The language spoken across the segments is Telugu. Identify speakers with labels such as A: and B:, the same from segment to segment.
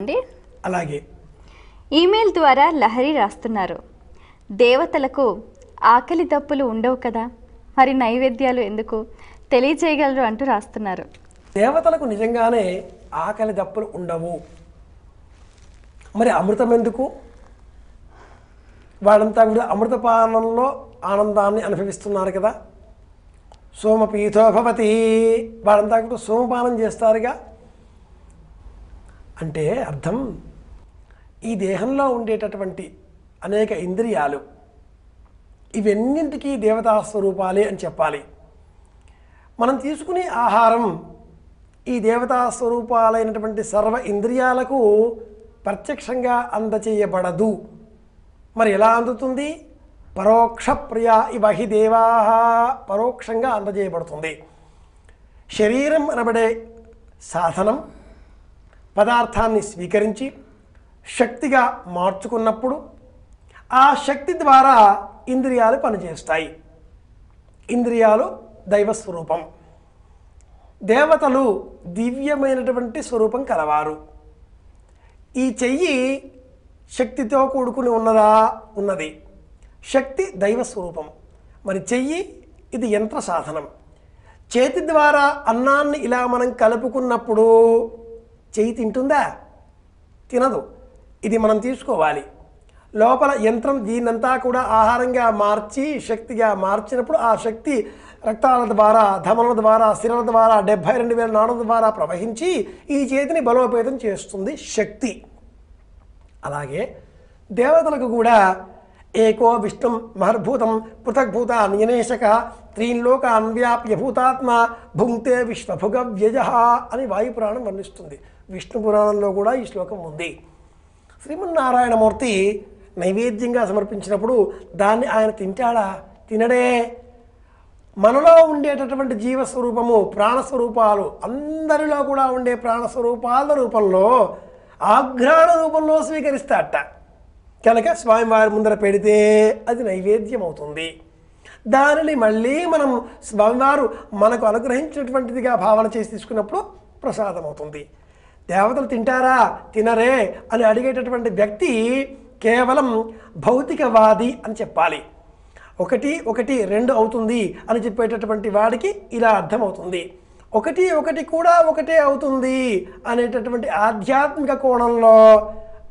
A: అండి?
B: అలాగే.
A: ఈమెయిల్ ద్వారా లహరి రాస్తున్నారు. దేవతలకు ఆకలి తప్పులు ఉండవు కదా? మరి నైవేద్యాలు ఎందుకు? తెలియచేయగలరు అంటూ రాస్తున్నారు.
B: దేవతలకు నిజంగానే ఆకలి దప్పులు ఉండవు. మరి అమృతం ఎందుకు? వాళ్ళంతా కూడా అమృతపానంలో ఆనందాన్ని అనుభవిస్తున్నారు కదా? సోమపీఠో భవతి వాళ్ళంతా కూడా సోమపానం చేస్తారుగా. అంటే అర్థం ఈ దేహంలో ఉండేటటువంటి అనేక ఇంద్రియాలు ఇవన్నింటికీ దేవతా స్వరూపాలే అని చెప్పాలి. మనం తీసుకునే ఆహారం ఈ దేవతా స్వరూపాలైనటువంటి సర్వ ఇంద్రియాలకు ప్రత్యక్షంగా అందచేయబడదు. మరి ఎలా అందుతుంది? పరోక్ష ప్రియ ఇవహి దేవా పరోక్షంగా అందజేయబడుతుంది. శరీరం అనబడే సాధనం పదార్థాన్ని స్వీకరించి శక్తిగా మార్చుకున్నప్పుడు ఆ శక్తి ద్వారా ఇంద్రియాలు పనిచేస్తాయి. ఇంద్రియాలు దైవస్వరూపం దేవతలు దివ్యమైనటువంటి స్వరూపం కలవారు. ఈ చెయ్యి శక్తితో కూడుకుని ఉన్నదా? ఉన్నది. శక్తి దైవ స్వరూపం. మరి చెయ్యి ఇది యంత్ర సాధనం. చేతి ద్వారా అన్నాన్ని ఇలా మనం కలుపుకున్నప్పుడు చెయ్యి తింటుందా? తినదు. ఇది మనం తీసుకోవాలి. లోపల యంత్రం దీన్నంతా కూడా ఆహారంగా మార్చి శక్తిగా మార్చినప్పుడు ఆ శక్తి రక్తాల ద్వారా ధమనుల ద్వారా శిరల ద్వారా డెబ్భై రెండు వేల నాడుల ద్వారా ప్రవహించి ఈ చేతిని బలోపేతం చేస్తుంది శక్తి. అలాగే దేవతలకు కూడా ఏకో విష్ణు మహర్భూతం పృథగ్భూత నియనేశక త్రీన్లోక అన్వ్యాప్య భూతాత్మ భుంక్తే విశ్వభుగ వ్యజ అని వాయుపురాణం వర్ణిస్తుంది. విష్ణు పురాణంలో కూడా ఈ శ్లోకం ఉంది. శ్రీమన్నారాయణమూర్తి నైవేద్యంగా సమర్పించినప్పుడు దాన్ని ఆయన తింటాడా? తినడే. మనలో ఉండేటటువంటి జీవస్వరూపము ప్రాణస్వరూపాలు అందరిలో కూడా ఉండే ప్రాణస్వరూపాల రూపంలో ఆఘ్రాణ రూపంలో స్వీకరిస్తాట కనుక స్వామివారి ముందర పెడితే అది నైవేద్యం అవుతుంది దానిని మళ్ళీ మనం స్వామివారు మనకు అనుగ్రహించినటువంటిదిగా భావన చేసి తీసుకున్నప్పుడు ప్రసాదం అవుతుంది దేవతలు తింటారా? తినరే అని అడిగేటటువంటి వ్యక్తి కేవలం భౌతికవాది అని చెప్పాలి. ఒకటి ఒకటి రెండు అవుతుంది అని చెప్పేటటువంటి వాడికి ఇలా అర్థమవుతుంది. ఒకటి ఒకటి కూడా ఒకటే అవుతుంది అనేటటువంటి ఆధ్యాత్మిక కోణంలో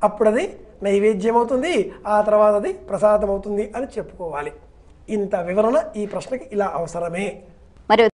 B: అప్పుడది నైవేద్యం అవుతుంది ఆ తర్వాత అది ప్రసాదం అవుతుంది అని చెప్పుకోవాలి. ఇంత వివరణ ఈ ప్రశ్నకి ఇలా అవసరమే.
A: మరి